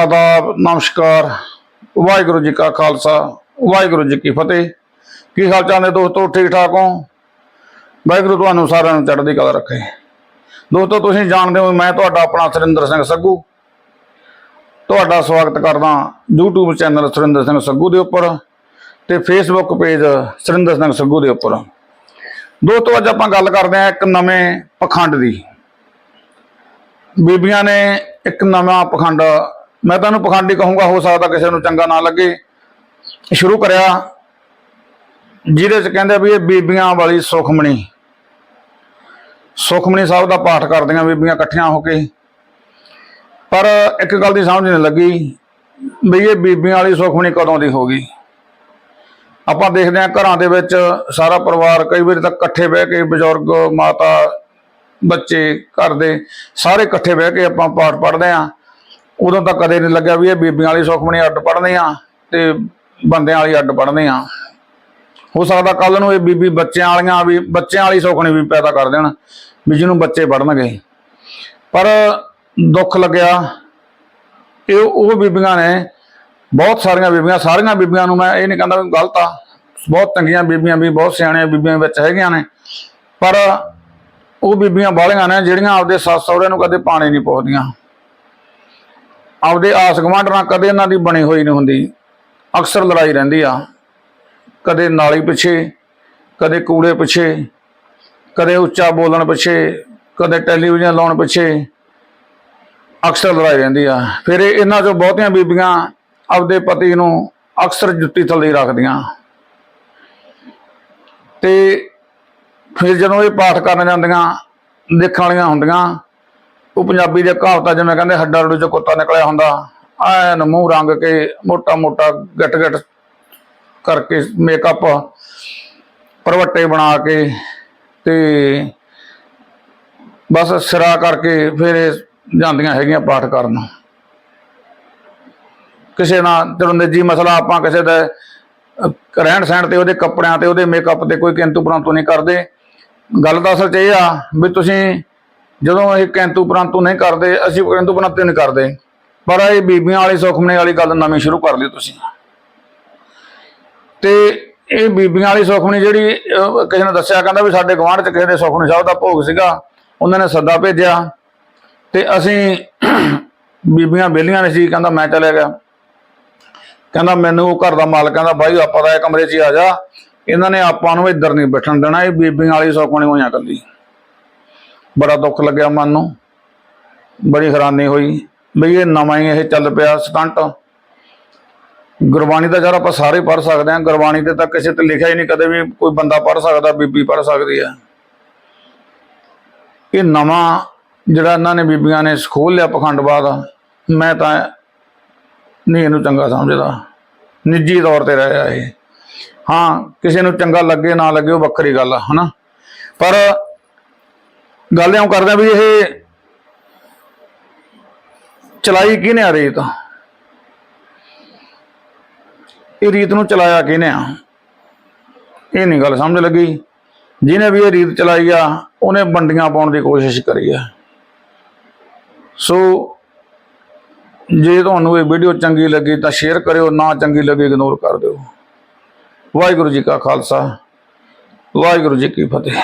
ਆਦਾਬ ਨਮਸਕਾਰ। ਵਾਹਿਗੁਰੂ ਜੀ ਕਾ ਖਾਲਸਾ, ਵਾਹਿਗੁਰੂ ਜੀ ਕੀ ਫਤਿਹ। ਕੀ ਹਾਲ ਚਾਲ ਨੇ ਦੋਸਤੋ? ਠੀਕ ਠਾਕ ਹੋ? ਵਾਹਿਗੁਰੂ ਤੁਹਾਨੂੰ ਸਾਰਿਆਂ ਨੂੰ ਚੜ੍ਹਦੀ ਕਲਾ ਰੱਖੇ। ਦੋਸਤੋ, ਤੁਸੀਂ ਜਾਣਦੇ ਹੋ ਮੈਂ ਤੁਹਾਡਾ ਆਪਣਾ ਸੁਰਿੰਦਰ ਸਿੰਘ ਸੱਗੂ। ਤੁਹਾਡਾ ਸਵਾਗਤ ਕਰਦਾ YouTube ਚੈਨਲ ਸੁਰਿੰਦਰ ਸਿੰਘ ਸੱਗੂ ਦੇ ਉੱਪਰ ਤੇ Facebook ਪੇਜ ਸੁਰਿੰਦਰ ਸਿੰਘ ਸੱਗੂ ਦੇ ਉੱਪਰ। ਦੋਸਤੋ, ਅੱਜ ਆਪਾਂ ਗੱਲ ਕਰਦੇ ਹਾਂ ਇੱਕ ਨਵੇਂ ਪਖੰਡ ਦੀ। ਬੀਬੀਆਂ ਨੇ ਇੱਕ ਨਵਾਂ ਪਖੰਡ ਮੈਂ ਤੁਹਾਨੂੰ ਪਖੰਡ ਕਹੂੰਗਾ, ਹੋ ਸਕਦਾ ਕਿਸੇ ਨੂੰ ਚੰਗਾ ਨਾ ਲੱਗੇ। ਸ਼ੁਰੂ ਕਰਿਆ, ਜਿਹਦੇ ਚ ਕਹਿੰਦੇ ਵੀ ਇਹ ਬੀਬੀਆਂ ਵਾਲੀ ਸੁਖਮਣੀ। ਸੁਖਮਣੀ ਸਾਹਿਬ ਦਾ ਪਾਠ ਕਰਦੀਆਂ ਬੀਬੀਆਂ ਇਕੱਠੀਆਂ ਹੋ ਕੇ। ਪਰ ਇੱਕ ਗੱਲ ਦੀ ਸਮਝ ਨਹੀਂ ਲੱਗੀ ਵੀ ਇਹ ਬੀਬੀਆਂ ਵਾਲੀ ਸੁਖਮਣੀ ਕਦੋਂ ਦੀ ਹੋ ਗਈ। ਆਪਾਂ ਦੇਖਦੇ ਹਾਂ ਘਰਾਂ ਦੇ ਵਿੱਚ ਸਾਰਾ ਪਰਿਵਾਰ ਕਈ ਵਾਰੀ ਤਾਂ ਇਕੱਠੇ ਬਹਿ ਕੇ ਬਜ਼ੁਰਗ, ਮਾਤਾ, ਬੱਚੇ, ਘਰ ਦੇ ਸਾਰੇ ਇਕੱਠੇ ਬਹਿ ਕੇ ਆਪਾਂ ਪਾਠ ਪੜ੍ਹਦੇ ਆ ਉਦੋਂ ਤਾਂ ਕਦੇ ਨਹੀਂ ਲੱਗਿਆ ਵੀ ਇਹ ਬੀਬੀਆਂ ਵਾਲੀ ਸੁਖਮਣੀ ਅੱਡ ਪੜ੍ਹਦੇ ਆ ਤੇ ਬੰਦਿਆਂ ਵਾਲੀ ਅੱਡ ਪੜ੍ਹਦੇ ਆ। ਹੋ ਸਕਦਾ ਕੱਲ ਨੂੰ ਇਹ ਬੀਬੀ ਬੱਚਿਆਂ ਵਾਲੀਆਂ ਵੀ, ਬੱਚਿਆਂ ਵਾਲੀ ਸੁਖਣੀ ਵੀ ਪੈਦਾ ਕਰ ਦੇਣ, ਵੀ ਜਿਹਨੂੰ ਬੱਚੇ ਪੜਨਗੇ ਪਰ ਦੁੱਖ ਲੱਗਿਆ, ਇਹ ਉਹ ਬੀਬੀਆਂ ਨੇ, ਬਹੁਤ ਸਾਰੀਆਂ ਬੀਬੀਆਂ ਸਾਰੀਆਂ ਬੀਬੀਆਂ ਨੂੰ ਮੈਂ ਇਹ ਨਹੀਂ ਕਹਿੰਦਾ ਵੀ ਗਲਤ ਆ, ਬਹੁਤ ਚੰਗੀਆਂ ਬੀਬੀਆਂ ਵੀ, ਬਹੁਤ ਸਿਆਣੀਆਂ ਬੀਬੀਆਂ ਵਿੱਚ ਹੈਗੀਆਂ ਨੇ। ਪਰ ਉਹ ਬੀਬੀਆਂ ਬਾਲੀਆਂ ਨੇ ਜਿਹੜੀਆਂ ਆਪਦੇ ਸੱਸ ਸਹੁਰੇ ਨੂੰ ਕਦੇ ਪਾਣੀ ਨਹੀਂ ਪਾਉਂਦੀਆਂ ਆਪਦੇ ਆਸ ਗੁਆਂਢ ਨਾਲ ਕਦੇ ਇਹਨਾਂ ਦੀ ਬਣੀ ਹੋਈ ਨਹੀਂ ਹੁੰਦੀ। ਅਕਸਰ ਲੜਾਈ ਰਹਿੰਦੀ ਆ। ਕਦੇ ਨਾਲੀ ਪਿੱਛੇ, ਕਦੇ ਕੂੜੇ ਪਿੱਛੇ, ਕਦੇ ਉੱਚਾ ਬੋਲਣ ਪਿੱਛੇ, ਕਦੇ ਟੈਲੀਵਿਜ਼ਨ ਲਾਉਣ ਪਿੱਛੇ ਅਕਸਰ ਲੜਾਈ ਰਹਿੰਦੀ ਆ। ਫਿਰ ਇਹਨਾਂ ਚੋਂ ਬਹੁਤੀਆਂ ਬੀਬੀਆਂ ਆਪਦੇ ਪਤੀ ਨੂੰ ਅਕਸਰ ਜੁੱਤੀ ਥੱਲੇ ਰੱਖਦੀਆਂ। ਤੇ ਫਿਰ ਜਦੋਂ ਇਹ ਪਾਠ ਕਰਨ ਜਾਂਦੀਆਂ, ਦੇਖਣ ਵਾਲੀਆਂ ਹੁੰਦੀਆਂ ਉਹ ਪੰਜਾਬੀ ਦੇ ਕਹਾਵਤਾਂ ਜਿਵੇਂ ਕਹਿੰਦੇ, ਹੱਡਾ ਰੋੜੀ ਚੋਂ ਕੁੱਤਾ ਨਿਕਲਿਆ ਹੁੰਦਾ। ਐਨ ਮੂੰਹ ਰੰਗ ਕੇ ਮੋਟਾ ਮੋਟਾ ਗੱਟ ਗੱਟ ਕਰਕੇ ਮੇਕਅਪ ਪਰਵੱਟੇ ਬਣਾ ਕੇ ਤੇ ਬਸ ਸਿਰਾ ਕਰਕੇ ਫਿਰ ਇਹ ਜਾਂਦੀਆਂ ਹੈਗੀਆਂ ਪਾਠ ਕਰਨ। ਕਿਸੇ ਨਾਲ ਚਲੋ ਨਿੱਜੀ ਮਸਲਾ ਆਪਾਂ ਕਿਸੇ ਦਾ ਰਹਿਣ ਸਹਿਣ ਤੇ ਉਹਦੇ ਕੱਪੜਿਆਂ ਤੇ, ਉਹਦੇ ਮੇਕਅਪ ਤੇ ਕੋਈ ਕਿੰਤੂ ਪਰੰਤੂ ਨਹੀਂ ਕਰਦੇ। ਗੱਲ ਤਾਂ ਅਸਲ 'ਚ ਇਹ ਆ ਵੀ ਤੁਸੀਂ ਜਦੋਂ ਇਹ ਕੈਂਤੂ ਪਰੰਤੂ ਨਹੀਂ ਕਰਦੇ, ਅਸੀਂ ਕੈਂਤੂ ਪਰੰਤੂ ਨਹੀਂ ਕਰਦੇ। ਪਰ ਇਹ ਬੀਬੀਆਂ ਵਾਲੀ ਸੁਖਮਣੀ ਵਾਲੀ ਗੱਲ ਨਵੀਂ ਸ਼ੁਰੂ ਕਰ ਲਈ ਤੁਸੀਂ। ਤੇ ਇਹ ਬੀਬੀਆਂ ਵਾਲੀ ਸੁਖਮਣੀ ਜਿਹੜੀ ਕਿਸੇ ਨੇ ਦੱਸਿਆ, ਕਹਿੰਦਾ ਵੀ ਸਾਡੇ ਗਵਾਂਢ 'ਚ ਕਿਸੇ ਦੇ ਸੁਖਮਣੀ ਸਾਹਿਬ ਦਾ ਭੋਗ ਸੀਗਾ, ਉਹਨਾਂ ਨੇ ਸੱਦਾ ਭੇਜਿਆ। ਤੇ ਅਸੀਂ ਬੀਬੀਆਂ ਵਿਹਲੀਆਂ ਨਹੀਂ ਸੀ, ਕਹਿੰਦਾ ਮੈਂ ਚਲਿਆ ਗਿਆ। ਕਹਿੰਦਾ ਮੈਨੂੰ ਉਹ ਘਰ ਦਾ ਮਾਲਕ ਕਹਿੰਦਾ ਬਾਈ ਆਪਾਂ ਦਾ ਇਹ ਕਮਰੇ 'ਚ ਆ ਜਾ। ਇਹਨਾਂ ਨੇ ਆਪਾਂ ਨੂੰ ਇੱਧਰ ਨਹੀਂ ਬੈਠਣ ਦੇਣਾ, ਇਹ ਬੀਬੀਆਂ ਵਾਲੀ ਸੁਖਮਣੀ ਹੋਈਆਂ ਕੱਲੀ ਬੜਾ ਦੁੱਖ ਲੱਗਿਆ ਮਨ ਨੂੰ। ਬੜੀ ਹੈਰਾਨੀ ਹੋਈ ਬਈ ਇਹ ਨਵਾਂ ਹੀ ਇਹ ਚੱਲ ਪਿਆ ਸਟੰਟ। ਗੁਰਬਾਣੀ ਦਾ ਜਰ ਆਪਾਂ ਸਾਰੇ ਪੜ੍ਹ ਸਕਦੇ ਹਾਂ। ਗੁਰਬਾਣੀ ਤੇ ਤਾਂ ਕਿਸੇ ਤੇ ਲਿਖਿਆ ਹੀ ਨਹੀਂ, ਕਦੇ ਵੀ ਕੋਈ ਬੰਦਾ ਪੜ੍ਹ ਸਕਦਾ, ਬੀਬੀ ਪੜ੍ਹ ਸਕਦੀ ਹੈ। ਇਹ ਨਵਾਂ ਜਿਹੜਾ ਇਹਨਾਂ ਨੇ ਬੀਬੀਆਂ ਨੇ ਖੋਲ ਲਿਆ ਪਖੰਡਵਾਦ ਮੈਂ ਤਾਂ ਨਹੀਂ ਇਹਨੂੰ ਚੰਗਾ ਸਮਝਦਾ। ਨਿੱਜੀ ਤੌਰ ਤੇ ਰਹਿਆ ਇਹ। ਹਾਂ, ਕਿਸੇ ਨੂੰ ਚੰਗਾ ਲੱਗੇ, ਨਾ ਲੱਗੇ, ਉਹ ਵੱਖਰੀ ਗੱਲ ਆ, ਹਨਾ। ਪਰ ਗੱਲ ਇਉਂ ਕਰਦੇ ਵੀ ਇਹ ਚਲਾਈ ਕਿਹਨੇ ਆ ਰੀਤ? ਇਹ ਰੀਤ ਨੂੰ ਚਲਾਇਆ ਕਿਹਨੇ ਆ? ਇਹ ਨਹੀਂ ਗੱਲ ਸਮਝ ਲੱਗੀ। ਜਿਹਨੇ ਵੀ ਇਹ ਰੀਤ ਚਲਾਈ ਆ, ਉਹਨੇ ਬੰਡੀਆਂ ਪਾਉਣ ਦੀ ਕੋਸ਼ਿਸ਼ ਕਰੀ ਆ। ਸੋ, ਜੇ ਤੁਹਾਨੂੰ ਇਹ ਵੀਡੀਓ ਚੰਗੀ ਲੱਗੀ ਤਾਂ ਸ਼ੇਅਰ ਕਰਿਓ, ਨਾ ਚੰਗੀ ਲੱਗੀ ਇਗਨੋਰ ਕਰ ਦਿਓ। ਵਾਹਿਗੁਰੂ ਜੀ ਕਾ ਖਾਲਸਾ, ਵਾਹਿਗੁਰੂ ਜੀ ਕੀ ਫਤਿਹ।